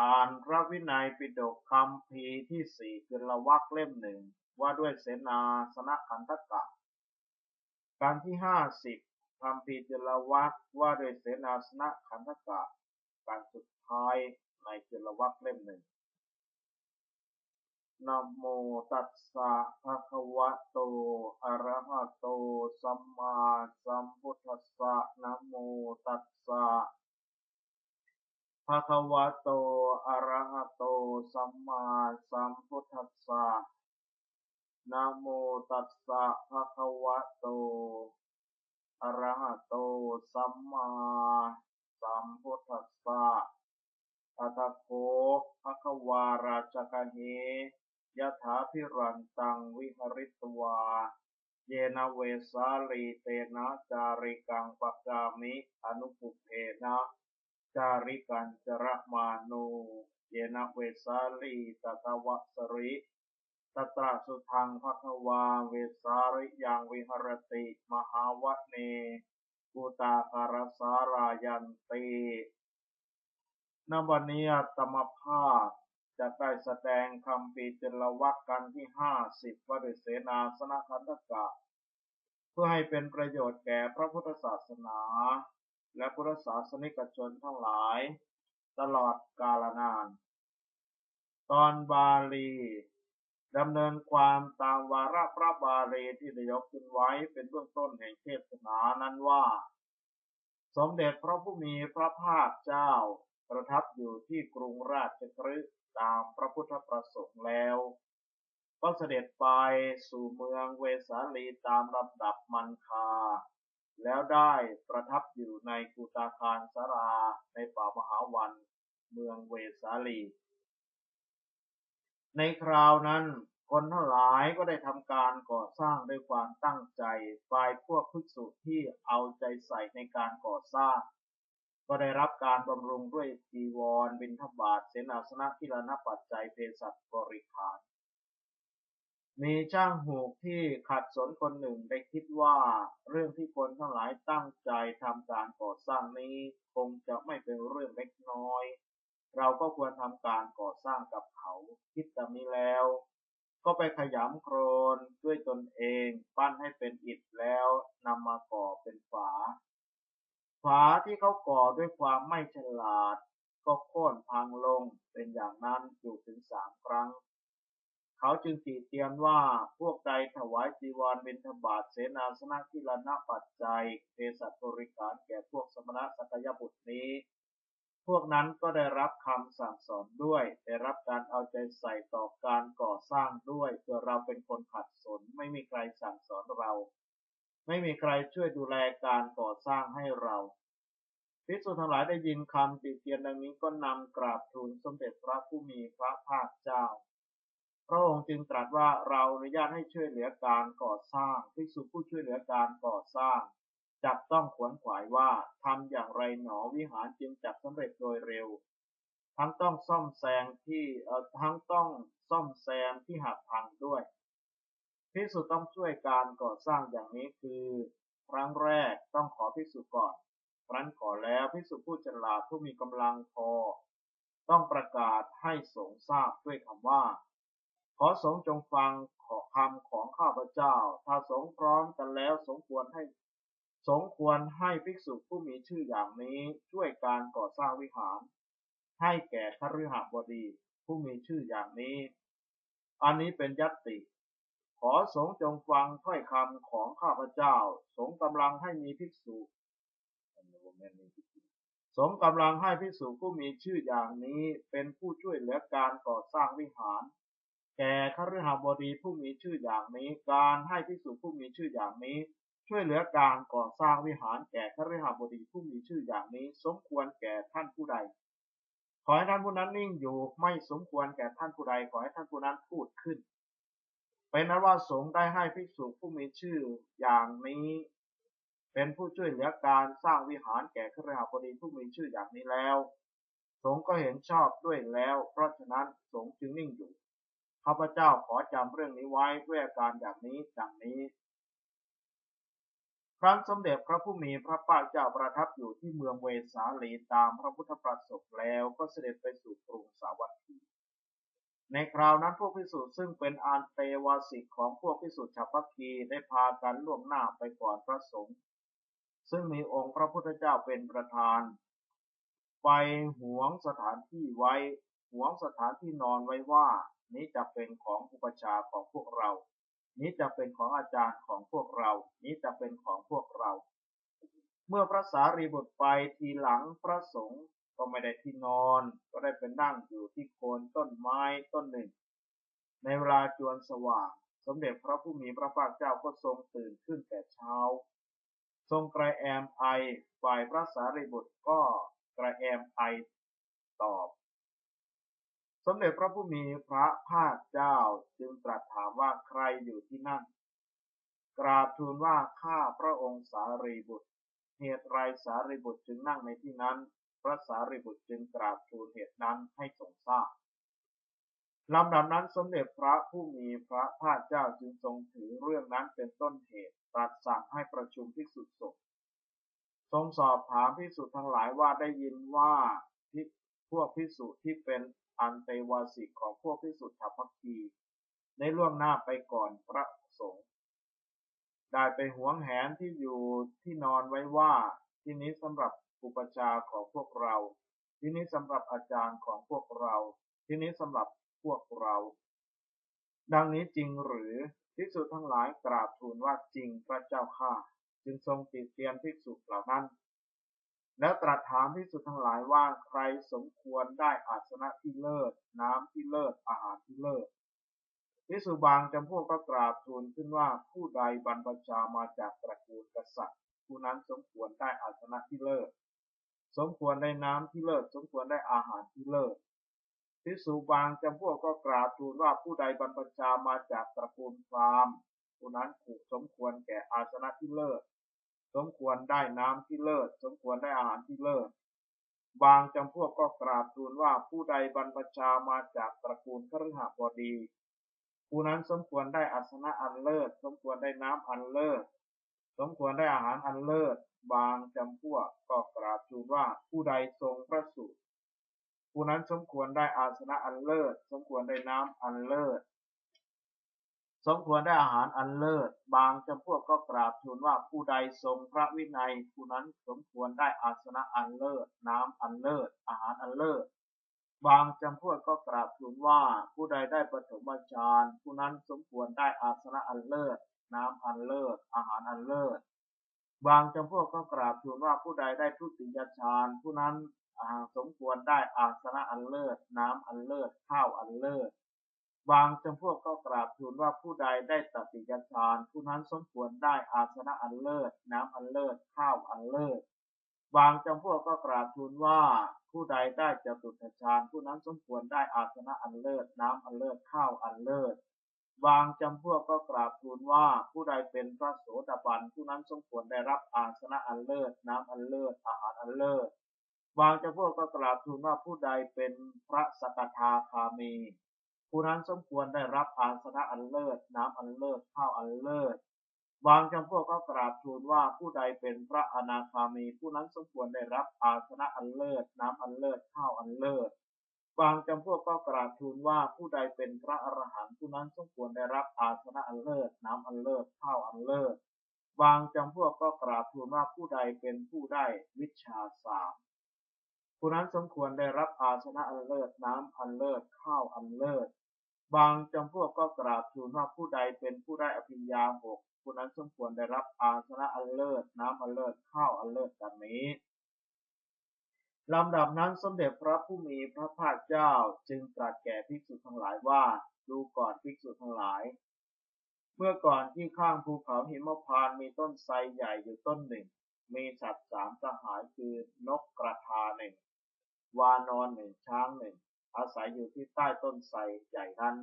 อ่านพระวินัยปิฎกคำพีที่สี่จุลวักเล่มหนึ่งว่าด้วยเสนาสนะขันธกะ การที่ห้าสิบคำพีจุลวักว่าด้วยเสนาสนะขันธกะ การสุดท้ายในจุลวักเล่มหนึ่งนะโมตัสสะภะคะวะโต อะระหะโต สัมมาสัมพุทธัสสะนะโมตัสสะ ภะคะวะโต อะระหะโต สัมมาสัมพุทธัสสะ นะโมตัสสะภะคะวะโต อะระหะโต สัมมาสัมพุทธัสสะอะตะโคภะคะวาราชกะเหยะถาพิรันตังวิหริตวา เยนเวสาลีเตนะจาริกังปะกามิ อนุปุเพนะ จาริกันจระมาโนเยนะเวสาลีตตวะสริตตราสุทังภควาเวสาริยังวิหรติ มหาวะเนกุตาคารสารายันตินวันนี้ตมภาพจะได้แสดงคำปีจลวักกันที่ห้าสิบว่าด้วยเสนาสนะคันธกะ เพื่อให้เป็นประโยชน์แก่พระพุทธศาสนา และพุทธศาสนิกชนทั้งหลาย ตลอดกาลนาน ตอนบาลีดำเนินความตามวาระพระบาลีที่ได้ยกขึ้นไว้เป็นเบื้องต้นแห่งเทศนานั้นว่า สมเด็จพระผู้มีพระภาคเจ้า ประทับอยู่ที่กรุงราชกฤห์ตามพระพุทธประสงค์แล้วก็เสด็จไปสู่เมืองเวสาลีตามลำดับมันคา แล้วได้ประทับอยู่ในกุตาคารสาราในป่ามหาวันเมืองเวสาลี ในคราวนั้นคนทั้งหลายก็ได้ทำการก่อสร้างด้วยความตั้งใจฝ่ายพวกภิกษุที่เอาใจใส่ในการก่อสร้าง ก็ได้รับการบำรุงด้วยจีวรบิณฑบาตเสนาสนะกิลนปัจจัยเภสัชบริขาร มีช่างหูกที่ขัดสนคนหนึ่งได้คิดว่าเรื่องที่คนทั้งหลายตั้งใจทำการก่อสร้างนี้คงจะไม่เป็นเรื่องเล็กน้อย เราก็ควรทำการก่อสร้างกับเขา คิดแบบนี้แล้ว ก็ไปขยำโครนด้วยตนเองปั้นให้เป็นอิฐแล้วนำมาก่อเป็นฝา ฝาที่เขาก่อด้วยความไม่ฉลาด ก็โค่นพังลงเป็นอย่างนั้นอยู่ถึงสามครั้ง เขาจึงตีเตียนว่า พวกใดถวายจีวรเป็นธบาต เสนาสนะกิลนาปัจจัย เภสัชบริการแก่พวกสมณะสักยบุตรนี้ พวกนั้นก็ได้รับคำสั่งสอนด้วย ได้รับการเอาใจใส่ต่อการก่อสร้างด้วยเพื่อเราเป็นคนขัดสน ไม่มีใครสั่งสอนเรา ไม่มีใครช่วยดูแลการก่อสร้างให้เราภิกษุทั้งหลายได้ยินคำติเตียนดังนี้ก็นำกราบทูลสมเด็จพระผู้มีพระภาคเจ้า พระองค์จึงตรัสว่าเราอนุญาตให้ช่วยเหลือการก่อสร้างภิกษุผู้ช่วยเหลือการก่อสร้างจับต้องขวนขวายว่าทำอย่างไรหนอวิหารจึงจัดสำเร็จโดยเร็ว ทั้งต้องซ่อมแซมที่เอ่อทั้งต้องซ่อมแซมที่หักพังด้วยภิกษุต้องช่วยการก่อสร้างอย่างนี้คือครั้งแรกต้องขอภิกษุก่อนครั้นขอแล้วภิกษุผู้ฉลาดผู้มีกำลังพอ ต้องประกาศให้สงทราบด้วยคำว่า ขอสงจงฟังขอคำของข้าพเจ้า ถ้าสงพร้อมกันแล้วสมควรให้ สงควรให้ภิกษุผู้มีชื่ออย่างนี้ช่วยการก่อสร้างวิหาร ให้แก่คฤหบดีผู้มีชื่ออย่างนี้ อันนี้เป็นยัตติ ขอสงจงฟังถ้อยคำของข้าพเจ้า สงกำลังให้มีภิกษุสงกำลังให้ภิกษุผู้มีชื่ออย่างนี้เป็นผู้ช่วยเหลือการก่อสร้างวิหาร แก่คฤหบดีผู้มีชื่ออย่างนี้ การให้ภิกษุผู้มีชื่ออย่างนี้ ช่วยเหลือการก่อสร้างวิหารแก่คฤหบดีผู้มีชื่ออย่างนี้ สมควรแก่ท่านผู้ใด ขอให้ท่านผู้นั้นนิ่งอยู่ไม่สมควรแก่ท่านผู้ใดขอให้ท่านผู้นั้นพูดขึ้น เป็นนั้นว่าสงฆ์ได้ให้ภิกษุผู้มีชื่ออย่างนี้ เป็นผู้ช่วยเหลือการสร้างวิหารแก่ครหบดีผู้มีชื่ออย่างนี้แล้ว สงฆ์ก็เห็นชอบด้วยแล้ว เพราะฉะนั้นสงฆ์จึงนิ่งอยู่ ข้าพเจ้าขอจำเรื่องนี้ไว้ด้วยการอย่างนี้ดังนี้ ครั้นสมเด็จพระผู้มีพระภาคเจ้าประทับอยู่ที่เมืองเวสาลีตามพระพุทธประสงค์แล้วก็เสด็จไปสู่กรุงสาวัตถี ในคราวนั้นพวกพิสุทธิ์ซึ่งเป็นอันเตวาสิกของพวกพิสุทธิ์ชาวพักคีได้พากันล่วงหน้าไปก่อนพระสงฆ์ซึ่งมีองค์พระพุทธเจ้าเป็นประธาน ไปหวงสถานที่ไว้หวงสถานที่นอนไว้ว่า นี้จะเป็นของอุปชาของพวกเรา นี้จะเป็นของอาจารย์ของพวกเรา นี้จะเป็นของพวกเรา เมื่อพระสารีบุตรไปทีหลังพระสงฆ์ก็ไม่ได้ที่นอน ก็ได้เป็นนั่งอยู่ที่โคนต้นไม้ต้นหนึ่ง ในเวลาจวนสว่าง สมเด็จพระผู้มีพระภาคเจ้าก็ทรงตื่นขึ้นแต่เช้า ทรงกระแอมไอฝ่ายพระสารีบุตรก็กระแอมไอตอบ สมเด็จพระผู้มีพระภาคเจ้าจึงตรัสถามว่าใครอยู่ที่นั่น กราบทูลว่าข้าพระองค์สารีบุตร เหตุไรสารีบุตรจึงนั่งในที่นั้น พระสารีบุตรจึงกราบทูลเหตุนั้นให้ทรงทราบลำดับนั้นสมเด็จพระผู้มีพระภาคเจ้าจึงทรงถือเรื่องนั้นเป็นต้นเหตุ ตรัสสั่งให้ประชุมภิกษุสงฆ์ทรงสอบถามภิกษุทั้งหลายว่าได้ยินว่าพวกภิกษุที่เป็น อันเตวาสิกของพวกภิกษุชาวพักคีในล่วงหน้าไปก่อนพระสงฆ์ได้ไปหวงแหนที่อยู่ที่นอนไว้ว่าที่นี้สำหรับอุปชาของพวกเรา ที่นี้สำหรับอาจารย์ของพวกเรา ที่นี้สำหรับพวกเรา ดังนี้จริงหรือภิกษุทั้งหลายกราบทูลว่าจริงพระเจ้าข้าจึงทรงติเตียนภิกษุเหล่านั้น แล้วตรัสถามภิกษุดทั้งหลายว่าใครสมควรได้อาสนะที่เลิศ น้ำที่เลิศอาหารที่เลิศภิกษุบางจำพวกก็กราบทูลขึ้นว่าผู้ใดบรรพชามาจากตระกูลกษัตริย์ ผู้นั้นสมควรได้อาสนะที่เลิศ สมควรได้น้ำที่เลิศ สมควรได้อาหารที่เลิศภิกษุบางจำพวกก็กราบทูลว่าผู้ใดบรรพชามาจากตระกูลพราหมณ์ผู้นั้นถูกสมควรแก่อาสนะที่เลิศ สมควรได้น้ำที่เลิศ สมควรได้อาหารที่เลิศ บางจำพวกก็กราบทูลว่าผู้ใดบรรพชามาจากตระกูลคฤหบดี ผู้นั้นสมควรได้อาสนะอันเลิศ สมควรได้น้ำอันเลิศ สมควรได้อาหารอันเลิศ บางจำพวกก็กราบทูลว่าผู้ใดทรงพระสูตรผู้นั้นสมควรได้อาสนะอันเลิศ สมควรได้น้ำอันเลิศ สมควรได้อาหารอันเลิศ บางจำพวกก็กราบทูลว่าผู้ใดทรงพระวินัยผู้นั้นสมควรได้อาสนะอันเลิศ น้ำอันเลิศ อาหารอันเลิศ บางจำพวกก็กราบทูลว่าผู้ใดได้ปฐมฌานผู้นั้นสมควรได้อาสนะอันเลิศ น้ำอันเลิศ อาหารอันเลิศ บางจำพวกก็กราบทูลว่าผู้ใดได้ทุติยฌานผู้นั้นสมควรได้อาสนะอันเลิศ น้ำอันเลิศ ข้าวอันเลิศ บางจำพวกก็กราบทูลว่าผู้ใดได้ตติยฌานผู้นั้นสมควรได้อาสนะอันเลิศ น้ำอันเลิศ ข้าวอันเลิศ บางจำพวกก็กราบทูลว่า ผู้ใดได้จตุตฌานผู้นั้นสมควรได้อาสนะอันเลิศ น้ำอันเลิศ ข้าวอันเลิศ บางจำพวกก็กราบทูลว่า ผู้ใดเป็นพระโสดาบันผู้นั้นสมควรได้รับอาสนะอันเลิศ น้ำอันเลิศ อาหารอันเลิศ บางจำพวกก็กราบทูลว่าผู้ใดเป็นพระสกทาคามี ผู้นั้นสมควรได้รับอาสนะอันเลิศ น้ำอันเลิศ ข้าวอันเลิศ บางจำพวกก็กราบทูลว่าผู้ใดเป็นพระอนาคามี ผู้นั้นสมควรได้รับอาสนะอันเลิศ น้ำอันเลิศ ข้าวอันเลิศ บางจำพวกก็กราบทูลว่าผู้ใดเป็นพระอรหันต์ผู้นั้นสมควรได้รับอาสนะอันเลิศ น้ำอันเลิศ ข้าวอันเลิศ บางจำพวกก็กราบทูลว่าผู้ใดเป็นผู้ได้วิชาสามผู้นั้นสมควรได้รับอาสนะอันเลิศน้ำอันเลิศข้าวอันเลิศ บางจำพวกก็กราบทูลว่าผู้ใดเป็นผู้ได้อภิญญาหกผู้นั้นสมควรได้รับอาสนะอันเลิศ น้ำอันเลิศ ข้าวอันเลิศดังนี้ลำดับนั้นสมเด็จพระผู้มีพระภาคเจ้าจึงตรัสแก่ภิกษุทั้งหลายว่าดูก่อนภิกษุทั้งหลาย เมื่อก่อนที่ข้างภูเขาหิมพานมีต้นไทรใหญ่อยู่ต้นหนึ่ง มีสัตว์สามสหายคือนกกระทาหนึ่งวานอนหนึ่งช้างหนึ่ง อาศัยอยู่ที่ใต้ต้นไทรใหญ่นั้น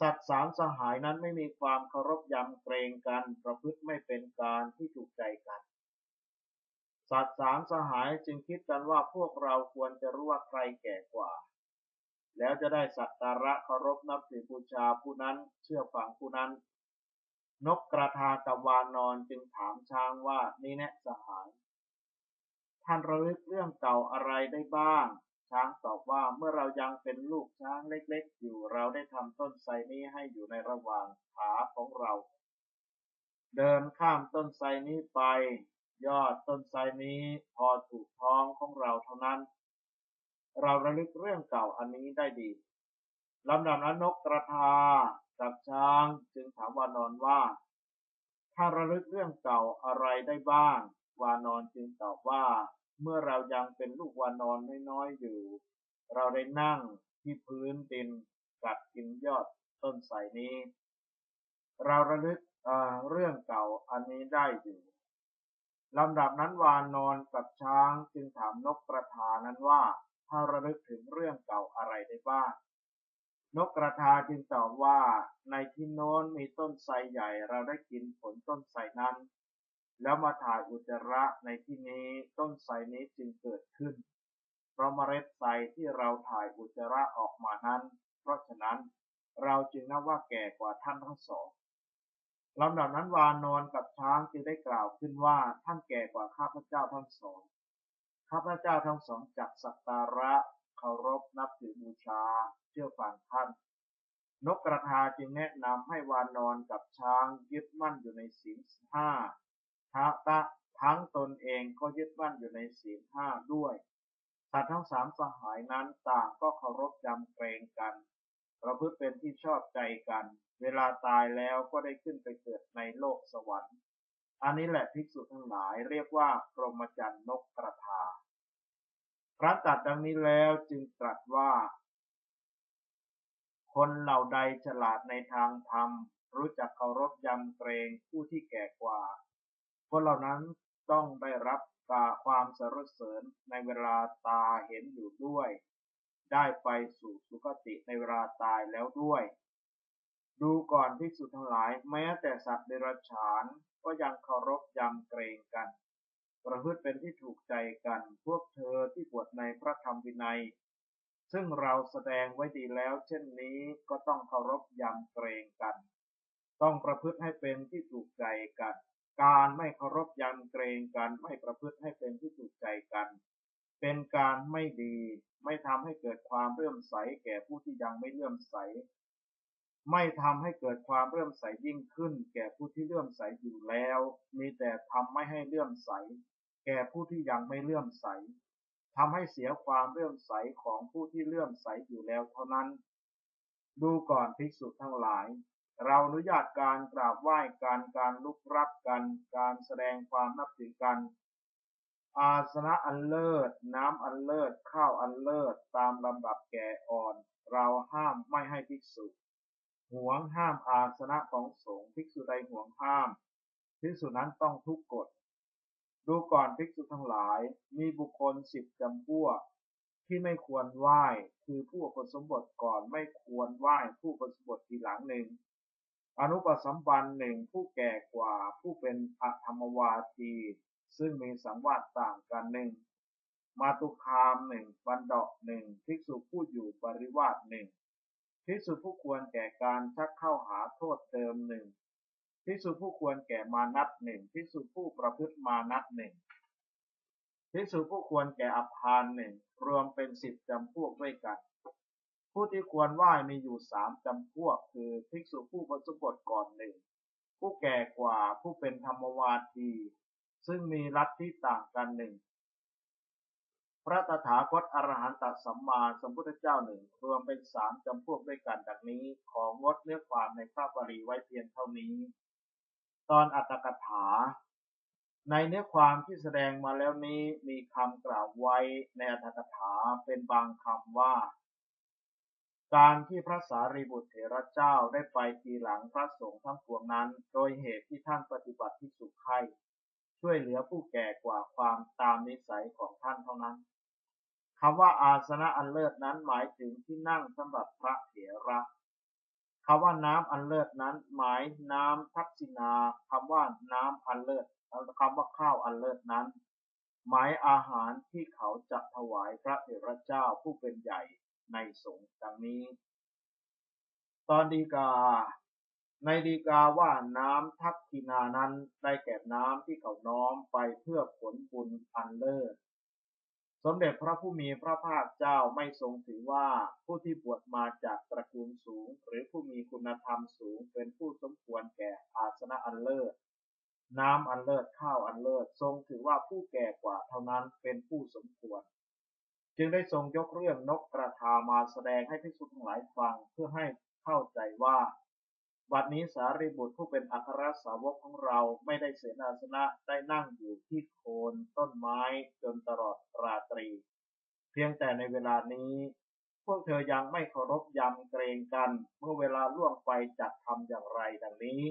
สัตว์สามสหายนั้นไม่มีความเคารพยำเกรงกันประพฤติไม่เป็นการที่ถูกใจกัน สัตว์สามสหายจึงคิดกันว่าพวกเราควรจะรู้ว่าใครแก่กว่า แล้วจะได้สักการะเคารพนับถือบูชาผู้นั้นเชื่อฟังผู้นั้น นกกระทากับวานอนจึงถามช้างว่านี่แนะสหาย ท่านระลึกเรื่องเก่าอะไรได้บ้าง ช้างตอบว่าเมื่อเรายังเป็นลูกช้างเล็กๆ อยู่เราได้ทำต้นไทรนี้ให้อยู่ในระหว่างขาของเรา เดินข้ามต้นไทรนี้ไป ยอดต้นไทรนี้พอถูกท้องของเราเท่านั้น เราระลึกเรื่องเก่าอันนี้ได้ดีลำดับนั้นนกกระทากับช้างจึงถามวานอนว่า ถ้าระลึกเรื่องเก่าอะไรได้บ้าง วานอนจึงตอบว่า เมื่อเรายังเป็นลูกวานอนน้อยๆอยู่ เราได้นั่งที่พื้นดินกัดกินยอดต้นไทรนี้ เราระลึกเเรื่องเก่าอันนี้ได้อยู่ลำดับนั้นวานอนกับช้างจึงถามนกกระทานั้นว่าถ้าระลึกถึงเรื่องเก่าอะไรได้บ้างนกกระทาจึงตอบว่าในที่โน้นมีต้นไทรใหญ่เราได้กินผลต้นไทรนั้น แล้วมาถ่ายอุจจาระในที่นี้ต้นไทรนี้จึงเกิดขึ้น เพราะเมล็ดไทรที่เราถ่ายอุจจาระออกมานั้น เพราะฉะนั้นเราจึงนับว่าแก่กว่าท่านทั้งสองลำดับนั้นวานอนกับช้างจึงได้กล่าวขึ้นว่าท่านแก่กว่าข้าพเจ้าทั้งสองข้าพเจ้าทั้งสองจักสักการะเคารพนับถือบูชาเชื่อฟังท่าน นกกระทาจึงแนะนำให้วานนอนกับช้างยึดมั่นอยู่ในศีลห้า ทะตะทั้งตนเองก็ยึดมั่นอยู่ในศีลห้าด้วย สัตว์ทั้งสามสหายนั้นต่างก็เคารพจำเกรงกัน ประพฤติเป็นที่ชอบใจกัน เวลาตายแล้วก็ได้ขึ้นไปเกิดในโลกสวรรค์ อันนี้แหละภิกษุทั้งหลายเรียกว่าพรหมจรรย์นกกระทา พระตัดดังนี้แล้วจึงตรัสว่า คนเหล่าใดฉลาดในทางธรรมรู้จักเคารพยำเกรงผู้ที่แก่กว่า คนเหล่านั้นต้องได้รับกาความสรรเสริญในเวลาตาเห็นอยู่ด้วย ได้ไปสู่สุคติในเวลาตายแล้วด้วย ดูก่อนที่สุดทั้งหลาย แม้แต่สัตว์เดรัจฉานก็ยังเคารพยำเกรงกัน ประพฤติเป็นที่ถูกใจกัน พวกเธอที่บวชในพระธรรมวินัย ซึ่งเราแสดงไว้ดีแล้ว เช่นนี้ก็ต้องเคารพยำเกรงกัน ต้องประพฤติให้เป็นที่ถูกใจกัน การไม่เคารพยำเกรงกันไม่ประพฤติให้เป็นที่ถูกใจกัน เป็นการไม่ดี ไม่ทำให้เกิดความเลื่อมใสแก่ผู้ที่ยังไม่เลื่อมใส ไม่ทำให้เกิดความเลื่อมใสยิ่งขึ้น แก่ผู้ที่เลื่อมใสอยู่แล้ว มีแต่ทำไม่ให้เลื่อมใส แก่ผู้ที่ยังไม่เลื่อมใสทำให้เสียความเลื่อมใสของผู้ที่เลื่อมใสอยู่แล้วเท่านั้น ดูก่อนภิกษุทั้งหลาย เราอนุญาตการกราบไหว้การการลุกรับกัน การแสดงความนับถือกัน อาสนะอันเลิศ น้ำอันเลิศ ข้าวอันเลิศ ตามลำดับแก่อ่อน เราห้ามไม่ให้ภิกษุห่วงห้ามอาสนะของสงฆ์ภิกษุใดห่วงห้าม ภิกษุนั้นต้องทุกกฎ ดูก่อนภิกษุทั้งหลาย มีบุคคลสิบจำพวกที่ไม่ควรไหว้ คือผู้ปสมบทก่อนไม่ควรไหว้ผู้ปสมบททีหลังหนึ่ง อนุปสัมบันหนึ่งผู้แก่กว่าผู้เป็นอธรรมวาที ซึ่งมีสังวาสต่างกันหนึ่งมาตุคามหนึ่งบันดาหนึ่งภิกษุผู้อยู่ปริวาสหนึ่งภิกษุผู้ควรแก่การชักเข้าหาโทษเติมหนึ่งพิสุผู้ควรแก่มานัดหนึ่งพิสุผู้ประพฤติมานัดหนึ่งพิสุผู้ควรแก่อภานหนึ่งรวมเป็นสิบจำพวกด้วยกัน ผู้ที่ควรไหว้มีอยู่สามจำพวก คือ ภิกษุผู้ประสบทก่อนหนึ่ง ผู้แก่กว่าผู้เป็นธรรมวาที ซึ่งมีรัฐที่ต่างกันหนึ่ง พระตถาคตอรหันตสัมมาสัมพุทธเจ้าหนึ่งรวมเป็นสามจำพวกด้วยกันดังนี้ ของงดเนื้อความในพระบาลีไว้เพียงเท่านี้ ตอนอัตถกถาในเนื้อความที่แสดงมาแล้วนี้มีคำกล่าวไว้ในอัตถกถาเป็นบางคำว่า การที่พระสารีบุตรเถระเจ้าได้ไปทีหลังพระสงฆ์ทั้งปวงนั้น โดยเหตุที่ท่านปฏิบัติที่สุขไข่ช่วยเหลือผู้แก่กว่าความตามนิสัยของท่านเท่านั้นคำว่าอาสนะอันเลิศนั้นหมายถึงที่นั่งสำหรับพระเถระคำว่าน้ำอันเลิศนั้นหมายน้ำทักษินาคำว่าน้ำอันเลิศคำว่าข้าวอันเลิศนั้น หมายอาหารที่เขาจะถวายพระเถระเจ้าผู้เป็นใหญ่ ในสงฆ์ดังนี้ ตอนดีกา ในดีกาว่าน้ำทักทินานั้นได้แก่น้ำที่เขาน้อมไปเพื่อผลบุญอันเลิศสมเด็จพระผู้มีพระภาคเจ้าไม่ทรงถือว่าผู้ที่บวชมาจากตระกูลสูง หรือผู้มีคุณธรรมสูงเป็นผู้สมควรแก่อาสนะอันเลิศน้ำอันเลิศข้าวอันเลิศทรงถือว่าผู้แก่กว่าเท่านั้นเป็นผู้สมควร จึงได้ทรงยกเรื่องนกกระทามาแสดงให้ภิกษุทั้งหลายฟังเพื่อให้เข้าใจว่า บัดนี้สารีบุตรผู้เป็นอัครสาวกของเราไม่ได้เสนาสนะได้นั่งอยู่ที่โคนต้นไม้จนตลอดราตรี เพียงแต่ในเวลานี้ พวกเธอยังไม่เคารพยำเกรงกัน เมื่อเวลาล่วงไปจักทำอย่างไรดังนี้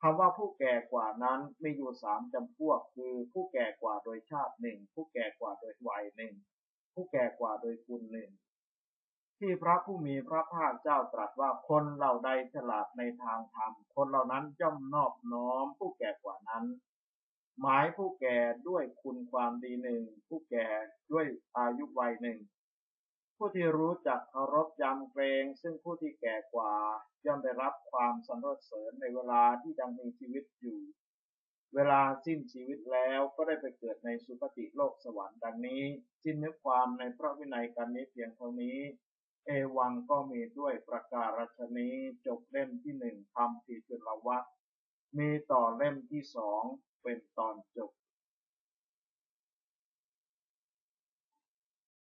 คำว่าผู้แก่กว่านั้นมีอยู่สามจำพวกคือผู้แก่กว่าโดยชาติหนึ่งผู้แก่กว่าโดยวัยหนึ่ง ผู้แก่กว่าโดยคุณหนึ่งที่พระผู้มีพระภาคเจ้าตรัสว่าคนเหล่าใดฉลาดในทางธรรม คนเหล่านั้นย่อมนอบน้อมผู้แก่กว่านั้น หมายผู้แก่ด้วยคุณความดีหนึ่ง ผู้แก่ด้วยอายุวัยหนึ่ง ผู้ที่รู้จักเคารพยำเกรง ซึ่งผู้ที่แก่กว่าย่อมได้รับความสรรเสริญในเวลาที่ยังมีชีวิตอยู่ เวลาสิ้นชีวิตแล้วก็ได้ไปเกิดในสุคติโลกสวรรค์ดังนี้ สิ้นเนื้อความในพระวินัยกันนี้เพียงเท่านี้ เอวังก็มีด้วยประการฉนี้จบเล่มที่หนึ่งทำทีจุลวัตมีต่อเล่มที่สองเป็นตอนจบ